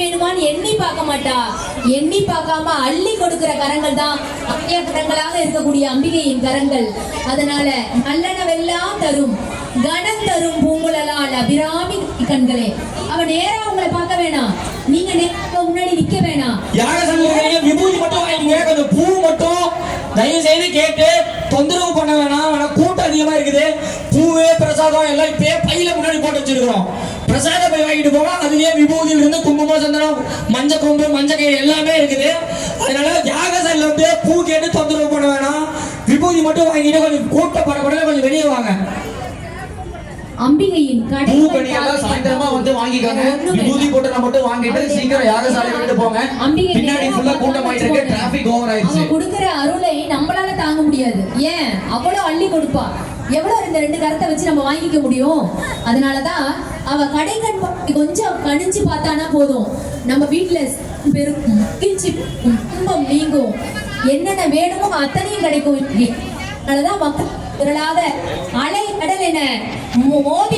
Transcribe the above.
வேணுமான்னு எண்ணி பார்க்க மாட்டா. எண்ணி பார்க்காம அள்ளி கொடுக்கிற கரங்கள் தான் அரிய கரங்களாக இருக்கக்கூடிய அம்பிகையின் கரங்கள். அதனால நல்லனவெல்லாம் தரும். கணம் தரும் பூங்குழலால் அபிராமி கண்களே. அவ நேரா உங்களை பார்க்க வேணாம். நீங்க முன்னாடி நிக்க வேணாம். யாக விபூதி மட்டும் கொஞ்சம் பூ மட்டும் தயவு செய்து கேட்டு தொந்தரவு பண்ண வேணாம். வேணா கூட்டம் அதிகமா இருக்குது. பூவே பிரசாதம் எல்லாம் இப்பயே பையில முன்னாடி போட்டு வச்சிருக்கிறோம். பிரசாத பை வாங்கிட்டு போங்க. அதுலயே விபூதியில இருந்து குங்குமம் சந்தனம் மஞ்சள் கொம்பு மஞ்சள் கயிறு எல்லாமே இருக்குது. அதனால யாகசாலையில வந்து பூ கேட்டு தொந்தரவு பண்ண வேணாம். விபூதி மட்டும் வாங்கிட்டு கொஞ்சம் கூட்டம் படப்பட கொஞ்சம் வெளியே வாங்க. அம்பிகையின் சாயந்தரமா வந்து வாங்கிக்கோங்க. விபூதி மட்டும் வாங்கிட்டு சீக்கிரம் யாகசாலை விட்டு போங்க. அம்பிகை பின்னாடி ஃபுல்லா பார்க்காம கூட்டமாயிட்டு இருக்கு. வச்சுக்கோங்க. டிராபிக் ஓவர் ஆயிடுச்சு. அவ கொடுக்கிற அருளை நம்மளால தாங்க முடியாது. ஏன்? அவ்வளவு அள்ளி கொடுப்பா. எவ்வளவு இந்த ரெண்டு கரத்தை வச்சு நம்ம வாங்கிக்க முடியும்? அதனாலதான் அவ கடை கண் கொஞ்சம் கணிஞ்சு பார்த்தானா போதும். நம்ம வீட்டுல பெருக்கும் கிழிச்சி கும்பம் துன்பம் நீங்கும். என்னென்ன வேணுமோ அத்தனையும் கிடைக்கும். அதனாலதான் மக்கள் திரளாக அலை கடல் என மோ